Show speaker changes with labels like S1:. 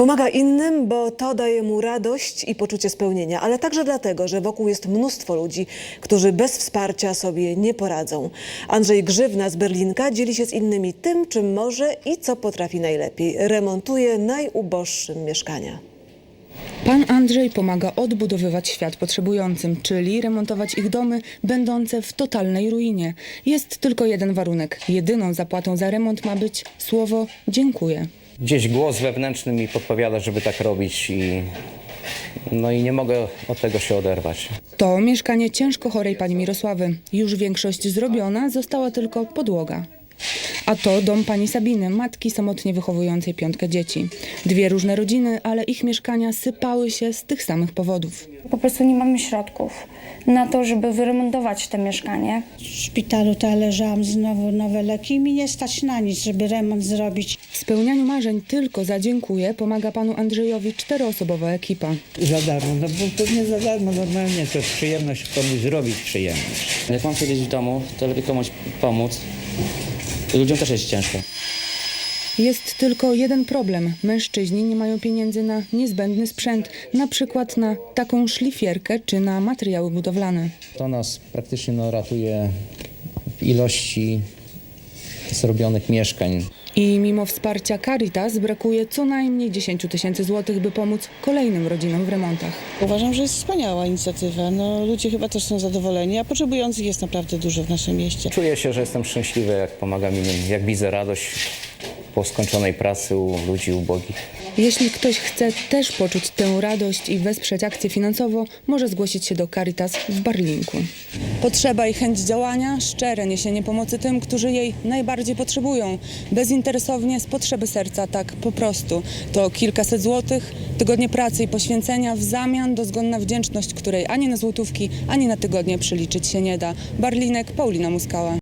S1: Pomaga innym, bo to daje mu radość i poczucie spełnienia, ale także dlatego, że wokół jest mnóstwo ludzi, którzy bez wsparcia sobie nie poradzą. Andrzej Grzywna z Berlinka dzieli się z innymi tym, czym może i co potrafi najlepiej. Remontuje najuboższym mieszkania.
S2: Pan Andrzej pomaga odbudowywać świat potrzebującym, czyli remontować ich domy będące w totalnej ruinie. Jest tylko jeden warunek. Jedyną zapłatą za remont ma być słowo dziękuję.
S3: Gdzieś głos wewnętrzny mi podpowiada, żeby tak robić i no i nie mogę od tego się oderwać.
S2: To mieszkanie ciężko chorej pani Mirosławy. Już większość zrobiona, została tylko podłoga. A to dom pani Sabiny, matki samotnie wychowującej piątkę dzieci. Dwie różne rodziny, ale ich mieszkania sypały się z tych samych powodów.
S4: Po prostu nie mamy środków na to, żeby wyremontować to mieszkanie.
S5: W szpitalu to ja leżałam znowu nowe leki i mi nie stać na nic, żeby remont zrobić.
S2: W spełnianiu marzeń tylko za dziękuję pomaga panu Andrzejowi czteroosobowa ekipa.
S6: Za darmo, no bo pewnie za darmo normalnie to jest przyjemność komuś zrobić przyjemność.
S7: Jak mam siedzieć w domu, to lepiej komuś pomóc. Ludziom też jest ciężko.
S2: Jest tylko jeden problem. Mężczyźni nie mają pieniędzy na niezbędny sprzęt, na przykład na taką szlifierkę czy na materiały budowlane.
S3: To nas praktycznie no, ratuje w ilości zrobionych mieszkań.
S2: I mimo wsparcia Caritas brakuje co najmniej 10 tysięcy złotych, by pomóc kolejnym rodzinom w remontach.
S8: Uważam, że jest wspaniała inicjatywa. No, ludzie chyba też są zadowoleni, a potrzebujących jest naprawdę dużo w naszym mieście.
S3: Czuję się, że jestem szczęśliwy, jak pomagam innym, jak widzę radość po skończonej pracy u ludzi ubogich.
S2: Jeśli ktoś chce też poczuć tę radość i wesprzeć akcję finansowo, może zgłosić się do Caritas w Barlinku. Potrzeba i chęć działania, szczere niesienie pomocy tym, którzy jej najbardziej potrzebują. Bezinteresownie, z potrzeby serca, tak po prostu. To kilkaset złotych, tygodnie pracy i poświęcenia w zamian dozgonna wdzięczność, której ani na złotówki, ani na tygodnie przeliczyć się nie da. Barlinek, Paulina Muskała.